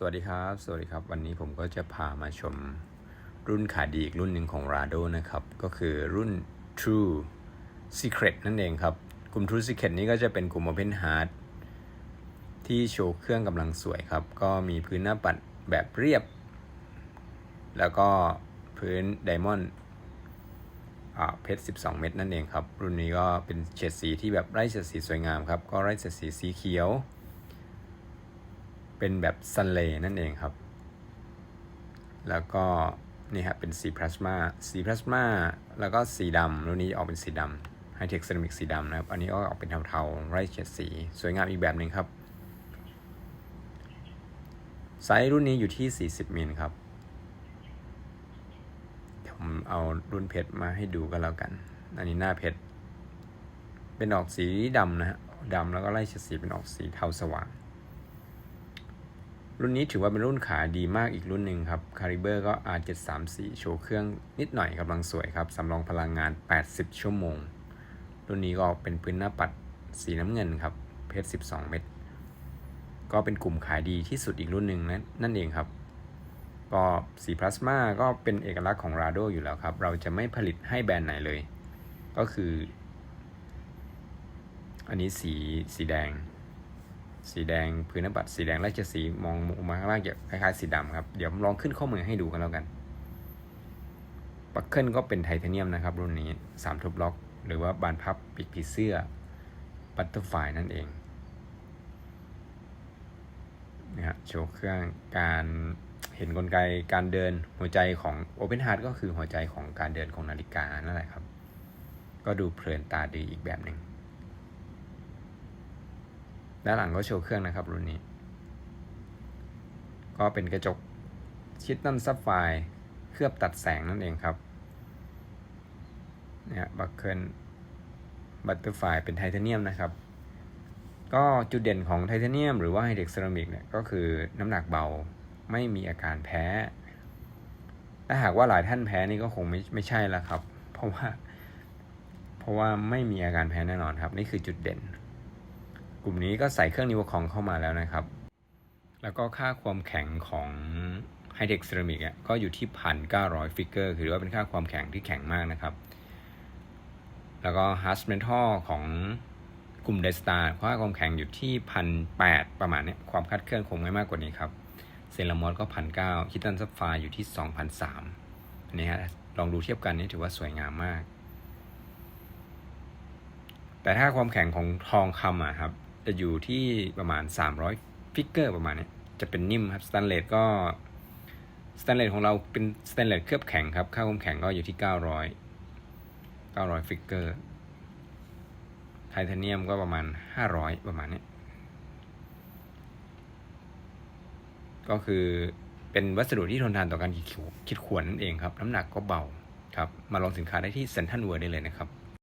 สวัสดีครับ สวัสดีครับ วันนี้ผมก็จะพามาชมรุ่นขายดีอีกรุ่นหนึ่งของ Rado นะครับ ก็คือรุ่น True Secret นั่นเองครับ กลุ่ม True Secret นี้ก็จะเป็นกลุ่ม Open Heart ที่โชว์เครื่องกำลังสวยครับ ก็มีพื้นหน้าปัดแบบเรียบ แล้วก็พื้นไดมอนด์เพชร 12 เม็ดนั่นเองครับ รุ่นนี้ก็เป็นเฉดสีที่แบบไร้เฉดสีสวยงามครับ ก็ไร้เฉดสีสีเขียว เป็นแบบซันเลนั่นเองครับ แล้วก็นี่ฮะเป็นสีพลาสมาสีพลาสมาแล้วก็สีดำรุ่นนี้ออกเป็นสีดำไฮเทคเซรามิกสีดำนะครับ อันนี้ก็ออกเป็นเทาๆไร้เฉดสี สวยงามอีกแบบหนึ่งครับ ไซส์รุ่นนี้อยู่ที่ 40 มิลครับเดี๋ยวผมเอารุ่นเพชรมาให้ดูกันแล้วกัน อันนี้หน้าเพชรเป็นออกสีดำนะฮะดำแล้วก็ไล่เฉดสีเป็นออกสีเทาสว่าง รุ่นนี้ถือว่าเป็นรุ่นขายดีมากอีกรุ่นหนึ่งครับ c a l i b e r ก็ R734 โชว์เครื่องนิดหน่อยกำลังสวยครับสำรองพลังงาน 80 ชั่วโมง รุ่นนี้ก็เป็นพื้นหน้าปัดสีน้ำเงินครับ เพชร 12 เม็ด ก็เป็นกลุ่มขายดีที่สุดอีกรุ่นหนึ่งนั่นนั่นเองครับ ก็สีพลาสมาก็เป็นเอกลักษณ์ของ Rado อยู่แล้วครับ เราจะไม่ผลิตให้แบรนด์ไหนเลย ก็คือ อันนี้สีสีแดง สีแดงพื้นหน้าปัดสีแดงและจะสีมองมุมมาข้างล่างจะคล้ายๆสีดำครับ เดี๋ยวลองขึ้นข้อมือให้ดูกันแล้วกันปักเกิลก็เป็นไทเทเนียมนะครับ รุ่นนี้สามทุบล็อก หรือว่าบานพับปีกผีเสื้อบัตเตอร์ไฟนั่นเองนะฮะโชว์เครื่องการเห็นกลไกการเดินหัวใจของ Open Heart ก็คือหัวใจของการเดินของนาฬิกานั่นแหละครับ ก็ดูเพลินตาดีอีกแบบหนึ่ง ด้านหลังก็โชว์เครื่องนะครับรุ่นนี้ ก็เป็นกระจกชิดตันซับไฟเคลือบตัดแสงนั่นเองครับเนี่ยบัคเกิลบัตเตอร์ไฟเป็นไทเทเนียมนะครับ ก็จุดเด่นของไทเทเนียมหรือว่าไฮเด็กเซรามิกเนี่ยก็คือน้ำหนักเบาไม่มีอาการแพ้ ถ้าหากว่าหลายท่านแพ้นี่ก็คงไม่ไม่ใช่แล้วครับ เพราะว่า เพราะว่าไม่มีอาการแพ้แน่นอนครับ นี่คือจุดเด่น กลุ่มนี้ก็ใส่เครื่องนิวคองเข้ามาแล้วนะครับ แล้วก็ค่าความแข็งของ h i t e c Ceramic อะก็อยู่ที่พันเก้าร้อยฟิกเกอร์คือว่าเป็นค่าความแข็งที่แข็งมากนะครับ แล้วก็ h a s m e t a l ของกลุ่ม d e s t a r ค่าความแข็งอยู่ที่พันแปดประมาณเนี้ยความคาดเคลื่อนคงไม่มากกว่านี้ครับเซรามอสก็พันเก้าคิตันซัฟไฟอยู่ที่สองพันสามอันนี้ฮะลองดูเทียบกันนี่ถือว่าสวยงามมาก แต่ถ้าความแข็งของทองคำอะครับ จะอยู่ที่ประมาณ 300 ฟิกเกอร์ประมาณนี้จะเป็นนิ่มครับสแตนเลสก็สแตนเลสของเราเป็นสแตนเลสเคลือบแข็งครับ ค่าความแข็งก็อยู่ที่ 900 900 ฟิกเกอร์ ไทเทเนียมก็ประมาณ 500 ประมาณนี้ ก็คือเป็นวัสดุที่ทนทานต่อการขีดขวคิดขวนนั่นเองครับ น้ำหนักก็เบาครับ มาลองสินค้าได้ที่เซ็นทรัลเวิร์ได้เลยนะครับ